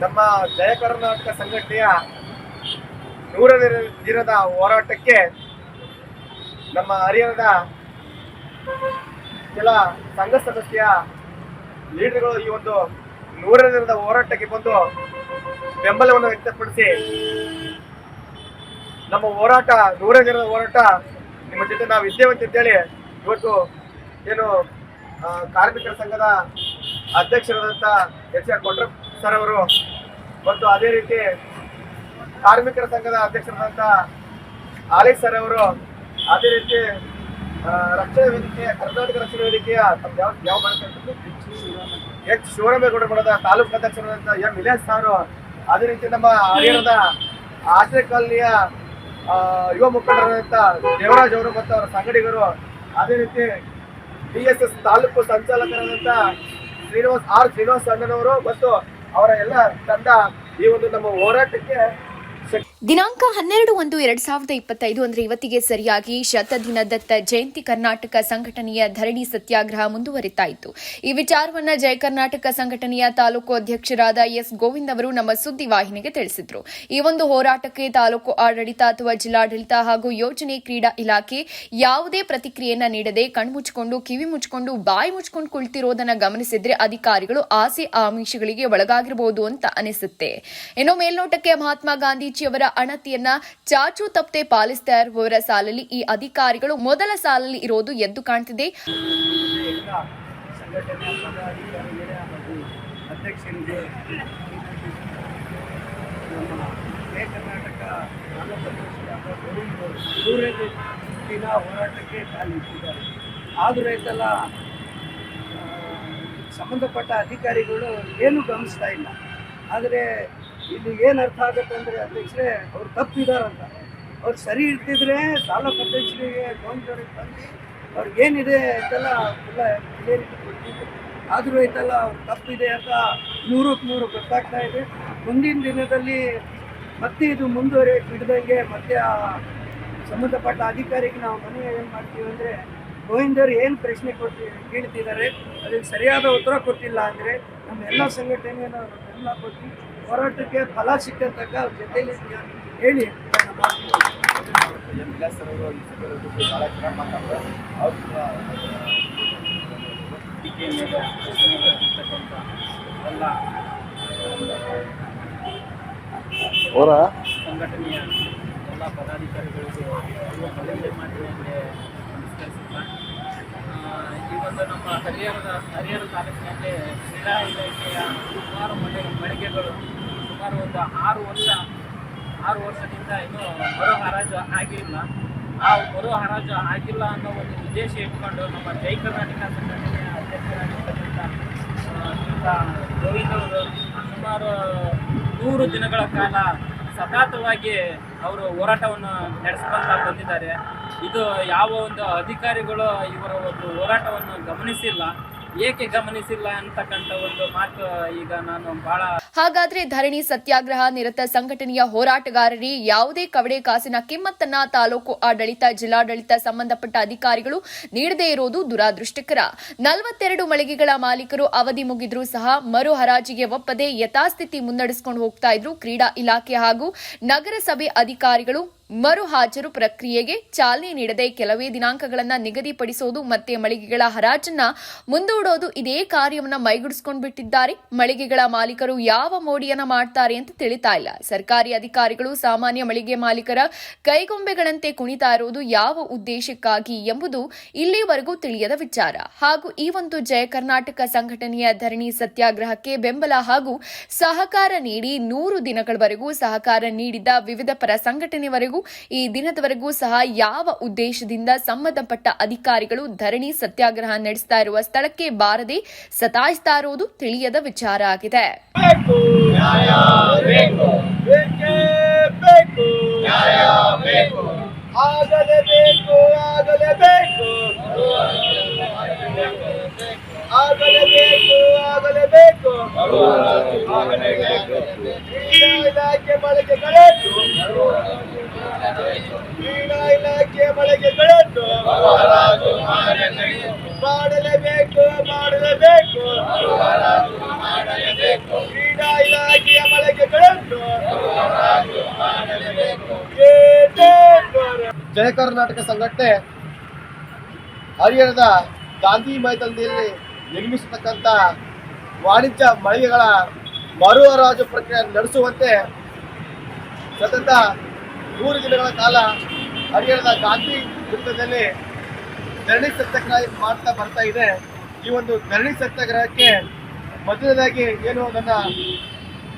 ನಮ್ಮ ಜಯ ಕರ್ನಾಟಕ ಸಂಘಟನೆಯ ನೂರನೇ ದಿನದ ಹೋರಾಟಕ್ಕೆ ನಮ್ಮ ಹರಿಯಾಣದ ಕೆಲ ಸಂಘ ಸದಸ್ಯ ಲೀಡರ್ಗಳು ಈ ಒಂದು ನೂರನೇ ದಿನದ ಹೋರಾಟಕ್ಕೆ ಬಂದು ಬೆಂಬಲವನ್ನು ವ್ಯಕ್ತಪಡಿಸಿ ನಮ್ಮ ಹೋರಾಟ, ನೂರನೇ ದಿನದ ಹೋರಾಟ ನಿಮ್ಮ ಜೊತೆ ನಾವು ಇದ್ದೇವೆ ಅಂತೇಳಿ ಇವತ್ತು ಏನು ಕಾರ್ಮಿಕರ ಸಂಘದ ಅಧ್ಯಕ್ಷರಾದಂಥ ಎಚ್ ಆರ್ ಕೊಟ್ರ ಸರ್ ಅವರು. ಮತ್ತು ಅದೇ ರೀತಿ ಕಾರ್ಮಿಕರ ಸಂಘದ ಅಧ್ಯಕ್ಷರಾದಂಥ ಆಲಿ ಸರ್ ಅವರು, ಅದೇ ರೀತಿ ರಕ್ಷಣಾ ವೇದಿಕೆಯ ಕರ್ನಾಟಕ ರಕ್ಷಣಾ ವೇದಿಕೆಯ ಯಾವ ಯಾವ ಎಚ್ ಶಿವರಾಮೇಗೌಡ ಮಠದ ತಾಲೂಕು ಅಧ್ಯಕ್ಷರಾದಂಥ ಎಂ ವಿಲೇಶ್ ಸಾರು, ಅದೇ ರೀತಿ ನಮ್ಮ ಹರಿಯಾಣದ ಆಶ್ರಯ ಕಾಲನಿಯ ಯುವ ಮುಖಂಡರಾದಂಥ ದೇವರಾಜ್ ಅವರು ಮತ್ತು ಅವರ ಸಂಗಡಿಗರು, ಅದೇ ರೀತಿ ಬಿ ಎಸ್ ಎಸ್ ತಾಲೂಕು ಸಂಚಾಲಕರಾದಂಥ ಶ್ರೀನಿವಾಸ್, ಆರ್ ಶ್ರೀನಿವಾಸ್ ಅಣ್ಣನವರು ಮತ್ತು ಅವರ ಎಲ್ಲ ತಂಡ ಈ ಒಂದು ನಮ್ಮ ಹೋರಾಟಕ್ಕೆ ದಿನಾಂಕ ಹನ್ನೆರಡು ಒಂದು ಎರಡ್ ಸಾವಿರದ ಇಪ್ಪತ್ತೈದು ಅಂದ್ರೆ ಇವತ್ತಿಗೆ ಸರಿಯಾಗಿ ಶತದಿನದತ್ತ ಜಯಂತಿ ಕರ್ನಾಟಕ ಸಂಘಟನೆಯ ಧರಣಿ ಸತ್ಯಾಗ್ರಹ ಮುಂದುವರಿತಾ ಇತ್ತು ಈ ವಿಚಾರವನ್ನ ಜಯ ಕರ್ನಾಟಕ ಸಂಘಟನೆಯ ತಾಲೂಕು ಅಧ್ಯಕ್ಷರಾದ ಎಸ್ ಗೋವಿಂದ್ ಅವರು ನಮ್ಮ ಸುದ್ದಿವಾಹಿನಿಗೆ ತಿಳಿಸಿದ್ರು. ಈ ಒಂದು ಹೋರಾಟಕ್ಕೆ ತಾಲೂಕು ಆಡಳಿತ ಅಥವಾ ಜಿಲ್ಲಾಡಳಿತ ಹಾಗೂ ಯೋಜನೆ ಕ್ರೀಡಾ ಇಲಾಖೆ ಯಾವುದೇ ಪ್ರತಿಕ್ರಿಯೆಯನ್ನ ನೀಡದೆ ಕಣ್ಮುಚ್ಚಿಕೊಂಡು, ಕಿವಿ ಮುಚ್ಚಿಕೊಂಡು, ಬಾಯಿ ಮುಚ್ಕೊಂಡು ಕುಳಿತಿರೋದನ್ನ ಗಮನಿಸಿದ್ರೆ ಅಧಿಕಾರಿಗಳು ಆಸೆ ಆಮಿಷಗಳಿಗೆ ಒಳಗಾಗಿರಬಹುದು ಅಂತ ಅನಿಸುತ್ತೆ. ಇನ್ನು ಮೇಲ್ನೋಟಕ್ಕೆ ಮಹಾತ್ಮ ಗಾಂಧೀಜಿಯವರ ಅಣತಿಯನ್ನ ಚಾಚು ತಪ್ಪದೆ ಪಾಲಿಸ್ತಾ ಇರುವವರ ಸಾಲಲ್ಲಿ ಈ ಅಧಿಕಾರಿಗಳು ಮೊದಲ ಸಾಲಲ್ಲಿ ಇರೋದು ಎದ್ದು ಕಾಣ್ತಿದೆ. ಹೋರಾಟಕ್ಕೆ ಆದರೂ ರೈತಲ್ಲ ಸಂಬಂಧಪಟ್ಟ ಅಧಿಕಾರಿಗಳು ಏನು ಗಮನಿಸ್ತಾ ಇಲ್ಲ. ಆದರೆ ಇಲ್ಲಿ ಏನು ಅರ್ಥ ಆಗುತ್ತೆ ಅಂದರೆ ಅಧ್ಯಕ್ಷರೇ, ಅವ್ರು ತಪ್ಪಿದಾರಂತ. ಅವ್ರು ಸರಿ ಇರ್ತಿದ್ರೆ ತಾಲೂಕು ಅಧ್ಯಕ್ಷರಿಗೆ ಗೌಂಡ್ರಿಗೆ ತಂದು ಅವ್ರಿಗೇನಿದೆ ಅಂತೆಲ್ಲ ಎಲ್ಲ ಆದರೂ ಐತಲ್ಲ ಅವ್ರು ತಪ್ಪಿದೆ ಅಂತ ನೂರಕ್ಕೆ ನೂರು ಗೊತ್ತಾಗ್ತಾ ಇದೆ. ಮುಂದಿನ ದಿನದಲ್ಲಿ ಮತ್ತೆ ಇದು ಮುಂದುವರಿ ಬಿಡ್ದಂಗೆ ಮತ್ತೆ ಸಂಬಂಧಪಟ್ಟ ಅಧಿಕಾರಿಗೆ ನಾವು ಮನೆ ಏನು ಮಾಡ್ತೀವಿ ಅಂದರೆ ಗೋವಿಂದರು ಏನು ಪ್ರಶ್ನೆ ಕೊಡ್ತಿ ಕೇಳ್ತಿದ್ದಾರೆ ಅದಕ್ಕೆ ಸರಿಯಾದ ಉತ್ತರ ಕೊಟ್ಟಿಲ್ಲ ಅಂದರೆ ನಮ್ಮ ಎಲ್ಲ ಸಂಘಟನೆಯನ್ನು ಎಲ್ಲ ಕೊಟ್ಟು ಹೋರಾಟಕ್ಕೆ ಫಲ ಸಿಕ್ಕಂತಕ್ಕ ಅವ್ರ ಜೊತೆಯಲ್ಲಿ ಹೇಳಿ ಸಂಘಟನೆಯ ಎಲ್ಲ ಪದಾಧಿಕಾರಿಗಳಿಗೂ ಈ ಒಂದು ನಮ್ಮ ಹರಿಹರದ, ಹರಿಹರ ತಾಲೂಕಿನಲ್ಲಿ ಕ್ರೀಡಾ ಇಲಾಖೆಯ ಸುಮಾರು ಮಳೆ ಮಳಿಗೆಗಳು ಸುಮಾರು ಒಂದು ಆರು ವರ್ಷ, ಆರು ವರ್ಷದಿಂದ ಇನ್ನೂ ಮರು ಹರಾಜು ಆಗಿಲ್ಲ. ಆ ಮರು ಹರಾಜು ಆಗಿಲ್ಲ ಅನ್ನೋ ಒಂದು ಉದ್ದೇಶ ಇಟ್ಕೊಂಡು ನಮ್ಮ ಜೈ ಕರ್ನಾಟಕ ಸಂಘಟನೆಯ ಅಧ್ಯಕ್ಷರಾಗಿರ್ತಕ್ಕಂಥ ಶ್ರೀಯುತ ಅವರು ಸುಮಾರು ನೂರು ದಿನಗಳ ಕಾಲ ಸತತವಾಗಿ ಅವರು ಹೋರಾಟವನ್ನು ನಡೆಸ್ಕೊಂತ ಬಂದಿದ್ದಾರೆ. ಇದು ಯಾವ ಒಂದು ಅಧಿಕಾರಿಗಳು ಇವರ ಒಂದು ಹೋರಾಟವನ್ನು ಗಮನಿಸಿಲ್ಲ, ಏಕೆ ಗಮನಿಸಿಲ್ಲ ಅಂತಕ್ಕಂಥ ಒಂದು ಮಾತು ಈಗ ನಾನು ಬಹಳ ಹಾಗಾದ್ರೆ ಧರಣಿ ಸತ್ಯಾಗ್ರಹ ನಿರತ ಸಂಘಟನೆಯ ಹೋರಾಟಗಾರರಿ ಯಾವುದೇ ಕವಡೆ ಕಾಸಿನ ಕಿಮ್ಮತ್ತನ್ನ ತಾಲೂಕು ಆಡಳಿತ, ಜಿಲ್ಲಾಡಳಿತ ಸಂಬಂಧಪಟ್ಟ ಅಧಿಕಾರಿಗಳು ನೀಡದೇ ಇರೋದು ದುರಾದೃಷ್ಟಕರ. ನಲವತ್ತೆರಡು ಮಳಿಗೆಗಳ ಮಾಲೀಕರು ಅವಧಿ ಮುಗಿದ್ರೂ ಸಹ ಮರು ಹರಾಜಿಗೆ ಒಪ್ಪದೆ ಯಥಾಸ್ಥಿತಿ ಮುನ್ನಡೆಸಿಕೊಂಡು ಹೋಗ್ತಾ ಇದ್ರು ಕ್ರೀಡಾ ಇಲಾಖೆ ಹಾಗೂ ನಗರಸಭೆ ಅಧಿಕಾರಿಗಳು. ಮರು ಹಾಜರು ಪ್ರಕ್ರಿಯೆಗೆ ಚಾಲನೆ ನೀಡದೆ ಕೆಲವೇ ದಿನಾಂಕಗಳನ್ನು ನಿಗದಿಪಡಿಸೋದು ಮತ್ತೆ ಮಳಿಗೆಗಳ ಹರಾಜನ್ನ ಮುಂದೂಡೋದು ಇದೇ ಕಾರ್ಯವನ್ನ ಮೈಗೂಡಿಸ್ಕೊಂಡು ಬಿಟ್ಟಿದ್ದಾರೆ. ಮಳಿಗೆಗಳ ಮಾಲೀಕರು ಯಾವ ಮೋಡಿಯನ್ನ ಮಾಡ್ತಾರೆ ಅಂತ ತಿಳಿತಾ ಇಲ್ಲ. ಸರ್ಕಾರಿ ಅಧಿಕಾರಿಗಳು ಸಾಮಾನ್ಯ ಮಳಿಗೆ ಮಾಲೀಕರ ಕೈಗೊಂಬೆಗಳಂತೆ ಕುಣಿತಾ ಇರೋದು ಯಾವ ಉದ್ದೇಶಕ್ಕಾಗಿ ಎಂಬುದು ಇಲ್ಲಿವರೆಗೂ ತಿಳಿಯದ ವಿಚಾರ. ಹಾಗೂ ಈ ಒಂದು ಜಯ ಕರ್ನಾಟಕ ಸಂಘಟನೆಯ ಧರಣಿ ಸತ್ಯಾಗ್ರಹಕ್ಕೆ ಬೆಂಬಲ ಹಾಗೂ ಸಹಕಾರ ನೀಡಿ ನೂರು ದಿನಗಳವರೆಗೂ ಸಹಕಾರ ನೀಡಿದ ವಿವಿಧ ಪರ ಸಂಘಟನೆವರೆಗೂ ಈ ದಿನದವರೆಗೂ ಸಹ ಯಾವ ಉದ್ದೇಶದಿಂದ ಸಂಬಂಧಪಟ್ಟ ಅಧಿಕಾರಿಗಳು ಧರಣಿ ಸತ್ಯಾಗ್ರಹ ನಡೆಸ್ತಾ ಇರುವ ಸ್ಥಳಕ್ಕೆ ಬಾರದೆ ಸತಾಯಿಸ್ತಾ ಇರುವುದು ತಿಳಿಯದ ವಿಚಾರ ಆಗಿದೆ. ಜಯ ಕರ್ನಾಟಕ ಸಂಘಟನೆ ಹರಿಹರದ ಗಾಂಧಿ ಮೈದಾನದಲ್ಲಿ ನಿರ್ಮಿಸತಕ್ಕಂಥ ವಾಣಿಜ್ಯ ಮಳಿಗೆಗಳ ಮರು ಹರಾಜು ಪ್ರಕ್ರಿಯೆ ನಡೆಸುವಂತೆ ಸತತ ಮೂರು ದಿನಗಳ ಕಾಲ ಹರಿಹರದ ಗಾಂಧಿ ವೃತ್ತದಲ್ಲಿ ಧರಣಿ ಸತ್ಯಾಗ್ರಹ ಮಾಡ್ತಾ ಬರ್ತಾ ಇದೆ. ಈ ಒಂದು ಧರಣಿ ಸತ್ಯಾಗ್ರಹಕ್ಕೆ ಮೊದಲನೇದಾಗಿ ಏನು ನನ್ನ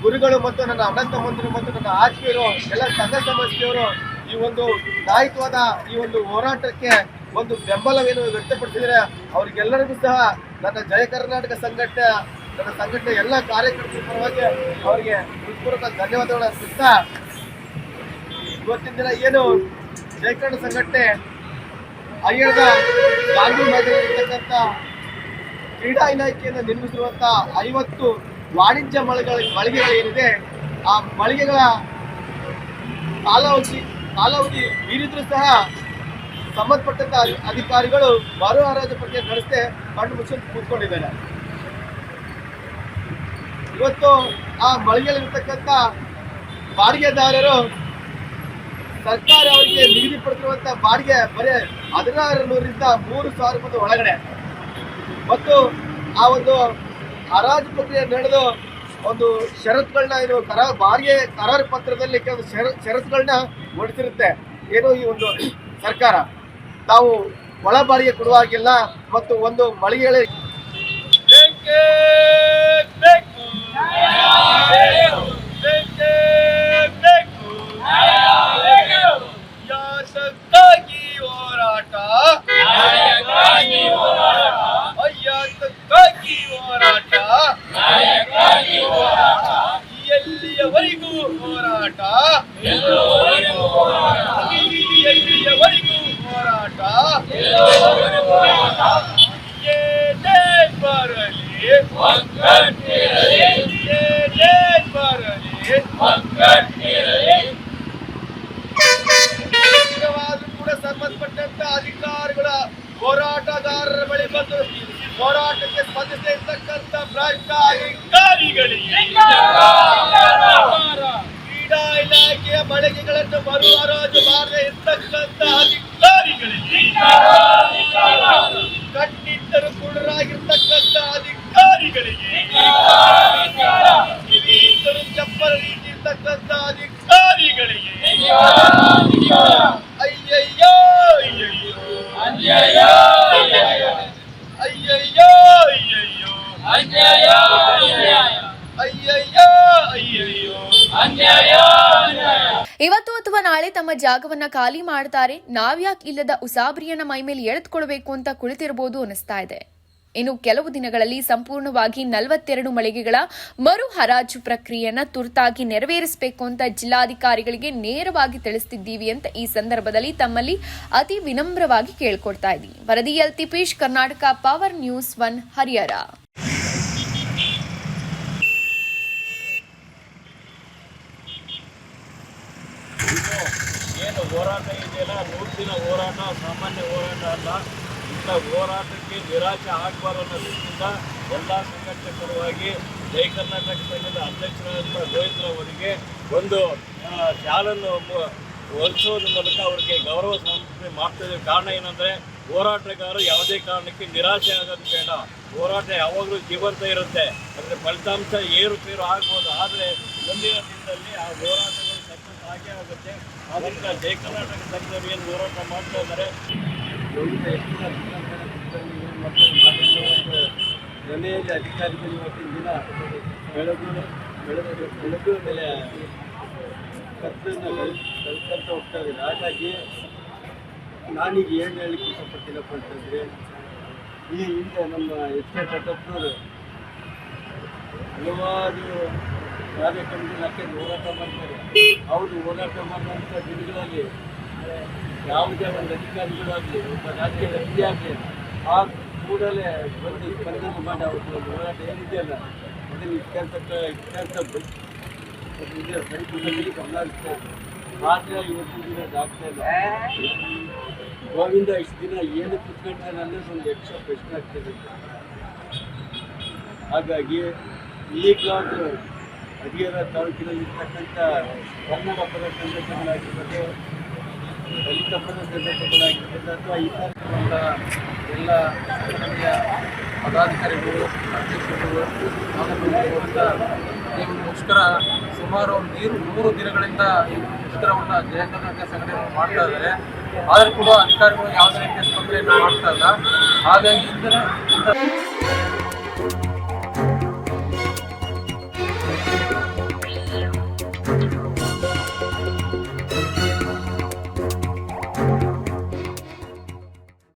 ಗುರುಗಳು ಮತ್ತು ನನ್ನ ಅಣ್ಣ ತಮ್ಮಂದರು ಮತ್ತು ನನ್ನ ಆತ್ಮೀಯರು, ಎಲ್ಲ ಸಂಘ ಸಂಸ್ಥೆಯವರು ಈ ಒಂದು ದಾಯಿತ್ವದ ಈ ಒಂದು ಹೋರಾಟಕ್ಕೆ ಒಂದು ಬೆಂಬಲವೇನು ವ್ಯಕ್ತಪಡಿಸಿದರೆ ಅವರಿಗೆಲ್ಲರಿಗೂ ಸಹ ನನ್ನ ಜಯ ಕರ್ನಾಟಕ ಸಂಘಟನೆ, ನನ್ನ ಸಂಘಟನೆ ಎಲ್ಲ ಕಾರ್ಯಕರ್ತರ ಪರವಾಗಿ ಅವರಿಗೆ ಹೃತ್ಪೂರ್ವಕ ಧನ್ಯವಾದಗಳು ಅರ್ಪಿಸ್ತಾ ಇವತ್ತಿನ ದಿನ ಏನು ಜಯ ಕರ್ನಾಟಕ ಸಂಘಟನೆ ಹರಿಯಾಣದ ಗಾಂಧಿ ಮೈದಾನದಲ್ಲಿರ್ತಕ್ಕಂಥ ಕ್ರೀಡಾ ಇಲಾಖೆಯನ್ನು ನಿರ್ಮಿಸಿರುವಂಥ ಐವತ್ತು ವಾಣಿಜ್ಯ ಮಳಿಗೆಗಳ ಮಳಿಗೆಗಳು ಏನಿದೆ ಆ ಮಳಿಗೆಗಳ ಕಾಲಾವಧಿ ಕಾಲಾವಧಿ ಮೀರಿದ್ರೂ ಸಹ ಸಂಬಂಧಪಟ್ಟಂತ ಅಧಿಕಾರಿಗಳು ಮರು ಹರಾಜು ಪ್ರಕ್ರಿಯೆ ನಡೆಸದೆ ಕಣ್ಣು ಮುಚ್ಚಿ ಕೂತ್ಕೊಂಡಿದ್ದಾರೆ. ಇವತ್ತು ಆ ಮಳಿಗೆಯಲ್ಲಿರ್ತಕ್ಕಂಥ ಬಾಡಿಗೆದಾರರು ಸರ್ಕಾರ ಅವರಿಗೆ ನಿಗದಿಪಡಿಸಿರುವಂತ ಬಾಡಿಗೆ ಬರೀ ಹದಿನಾರು ನೂರರಿಂದ ಮೂರು ಸಾವಿರ ರೂಪಾಯಿ ಒಳಗಡೆ. ಮತ್ತು ಆ ಒಂದು ಹರಾಜು ಪ್ರಕ್ರಿಯೆ ನಡೆದು ಒಂದು ಷರತ್ತುಗಳನ್ನ ಇದು ಕರ ಬಾಡಿಗೆ ಕರಾರು ಪತ್ರದಲ್ಲಿ ಕೆಲವು ಷರ ಷರತ್ತುಗಳನ್ನ ಏನು ಈ ಒಂದು ಸರ್ಕಾರ. ತಾವು ಒಳ ಬಾಡಿಗೆ ಕೊಡುವಾಗಿಲ್ಲ ಮತ್ತು ಒಂದು ಮಳಿಗೆಗಳೇ ಹೋರಾಟ ಅಯ್ಯಾತಕ್ಕಾಗಿ ಹೋರಾಟ ಎಲ್ಲಿಯವರೆಗೂ ಹೋರಾಟ ಎಲ್ಲಿಯವರೆಗೂ ಹೋರಾಟ ಏನೇ ಬರಲಿ ಏನೇ ಬರಲಿ ನಿಜವಾಗ್ಲೂ ಕೂಡ ಸಂಬಂಧಪಟ್ಟಂತ ಅಧಿಕಾರಿಗಳ ಹೋರಾಟಗಾರರ ಬಳಿ ಬಂದು ಹೋರಾಟಕ್ಕೆ ಸ್ಪಂದಿಸದೇ ಇರ್ತಕ್ಕಂಥ ಭ್ರಷ್ಟ ಅಧಿಕಾರಿಗಳಿಗೆ ಕ್ರೀಡಾ ಇಲಾಖೆಯ ಬಳಕೆಗಳನ್ನು ಮರು ಹರಾಜು ಮಾಡದೇ ಇರ್ತಕ್ಕಂಥ ಅಯ್ಯಯ್ಯೋ ಅಯ್ಯಯ್ಯೋ. ಅನ್ಯಾಯ ಇವತ್ತು ಅಥವಾ ನಾಳೆ ತಮ್ಮ ಜಾಗವನ್ನ ಖಾಲಿ ಮಾಡ್ತಾರೆ ನಾವ್ಯಾಕ್ ಇಲ್ಲದ ಉಸಾಬರಿಯನ್ನ ಮೈಮೇಲೆ ಎಳೆದುಕೊಳ್ಬೇಕು ಅಂತ ಕುಳಿತಿರಬಹುದು ಅನಿಸ್ತಾ ಇದೆ. ಇನ್ನು ಕೆಲವು ದಿನಗಳಲ್ಲಿ ಸಂಪೂರ್ಣವಾಗಿ ನಲವತ್ತೆರಡು ಮಳಿಗೆಗಳ ಮರು ಹರಾಜು ಪ್ರಕ್ರಿಯೆಯನ್ನ ತುರ್ತಾಗಿ ನೆರವೇರಿಸಬೇಕು ಅಂತ ಜಿಲ್ಲಾಧಿಕಾರಿಗಳಿಗೆ ನೇರವಾಗಿ ತಿಳಿಸ್ತಿದ್ದೀವಿ ಅಂತ ಈ ಸಂದರ್ಭದಲ್ಲಿ ತಮ್ಮಲ್ಲಿ ಅತಿ ವಿನಮ್ರವಾಗಿ ಕೇಳ್ಕೊಡ್ತಾ ಇದ್ದೀವಿ ವರದಿ L Tipesh Karnataka power news one Harihar. ಏನು ಹೋರಾಟ ಇದೆಯಲ್ಲ? ನೂರು ದಿನ ಹೋರಾಟ, ಸಾಮಾನ್ಯ ಹೋರಾಟ ಅಲ್ಲ. ಇಂಥ ಹೋರಾಟಕ್ಕೆ ನಿರಾಶೆ ಆಗಬಾರ್ದು ಅನ್ನೋ ದೃಷ್ಟಿಯಿಂದ ಎಲ್ಲ ಸಂಘಟನೆ ಪರವಾಗಿ ಜೈ ಕರ್ನಾಟಕ ಸಂಘದ ಅಧ್ಯಕ್ಷರಾದಂಥ ರೋಹಿತ್ರವರಿಗೆ ಒಂದು ಶಾಲನ್ನು ಹೊಲಿಸೋದ್ರ ಮೂಲಕ ಅವರಿಗೆ ಗೌರವ ಸಮರ್ಪಣೆ ಮಾಡ್ತಾ ಕಾರಣ ಏನಂದರೆ, ಹೋರಾಟಗಾರರು ಯಾವುದೇ ಕಾರಣಕ್ಕೆ ನಿರಾಶೆ ಆಗೋದು ಬೇಡ. ಹೋರಾಟ ಯಾವಾಗಲೂ ಜೀವಂತ ಇರುತ್ತೆ. ಅದರ ಫಲಿತಾಂಶ ಏರುಪೇರು ಆಗ್ಬೋದು. ಆದರೆ ಮುಂದಿನ ದಿನದಲ್ಲಿ ಆ ಸಕ್ಸಸ್ ಆಗೇ ಆಗುತ್ತೆ. ಆದ್ದರಿಂದ ಜೈ ಕರ್ನಾಟಕ ಸಂಘದವರು ಏನು ಮಾಡ್ತಾ ಇದ್ದಾರೆ? ಹೆಚ್ಚಿನ ಅಧಿಕಾರಿಗಳ ಇವತ್ತಿನ ದಿನ ಬೆಳಗು ಬೆಳಗ್ಗೆ ಬೆಳಗು ಮೇಲೆ ಕತ್ತನ್ನು ಕಲ್ಕಂತ ಹೋಗ್ತಾ ಇದ್ದಾರೆ. ಹಾಗಾಗಿ ನಾನೀಗ ಏನು ಹೇಳಲಿಕ್ಕೆ ಇಷ್ಟಪಡ್ತೀನಪ್ಪ ಅಂತಂದರೆ ಈ ಹಿಂದೆ ನಮ್ಮ ಎಚ್ ಕೆ ದೊಡ್ಡಪ್ಪನವರು ಹಲವಾರು ಕಾರ್ಯಕ್ರಮದಲ್ಲಿ ಇಲಾಖೆಯಲ್ಲಿ ಹೋರಾಟ ಮಾಡ್ತಾರೆ. ಅವರು ಹೋರಾಟ ಮಾಡುವಂಥ ದಿನಗಳಲ್ಲಿ ಯಾವುದೇ ಒಂದು ಅಧಿಕಾರಿಗಳಾಗಲಿ, ಒಬ್ಬ ರಾಜಕೀಯ ವ್ಯಕ್ತಿ ಆಗಲಿ, ಆ ಕೂಡಲೇ ಬಂದು ಸ್ಪಂದನೆ ಮಾಡಿ ಒಂದು ಹೋರಾಟ ಏನಿದೆಯಲ್ಲ, ಅದನ್ನು ಇಟ್ಕೊಂತ ಇಟ್ಕೊಂತ ಸರಿಪಡಿಸಲಿಕ್ಕೆ ಗಮನ ಹರಿಸ್ತಾ ಇದೆ. ಆದರೆ ಇವತ್ತಿನ ದಿನ ಆಗ್ತಾ ಇಲ್ಲ. ಗೋವಿಂದ, ಇಷ್ಟು ದಿನ ಏನು ಕುತ್ಕೊಂಡ್ರೆ ಅನ್ನೋದು ಒಂದು ಎಕ್ಸ್ಟ್ರಾ ಪ್ರಶ್ನೆ ಆಗ್ತಿದೆ ಹಾಗಾಗಿ ಈಗಲಾದರೂ ಹರಿಹರ ತಾಲೂಕಿನಲ್ಲಿ ಇರ್ತಕ್ಕಂಥ ಕನ್ನಡ ಪದ ಸಂಘಟನೆಗಳಾಗಿರ್ಬೋದು ದಲಿತ ಪದ ಸಂಘಟನೆಗಳಾಗಿರ್ಬೋದು ಅಥವಾ ಇತರ ಎಲ್ಲ ಸಂಘಟನೆಯ ಪದಾಧಿಕಾರಿಗಳು, ಅಧ್ಯಕ್ಷರುಗಳು ಇದಕ್ಕೋಸ್ಕರ ಸುಮಾರು ನೀರು ಮೂರು ದಿನಗಳಿಂದ ಈ ಮುಷ್ಕರವನ್ನು ಜಯ ಕರ್ನಾಟಕ ಸಂಘಟನೆ ಮಾಡ್ತಾ ಇದ್ದಾರೆ. ಆದರೂ ಕೂಡ ಅಧಿಕಾರಿಗಳು ಯಾವುದೇ ರೀತಿಯ ಸ್ಪಂದನೆಯನ್ನು ಮಾಡ್ತಾ ಇಲ್ಲ. ಹಾಗಾಗಿ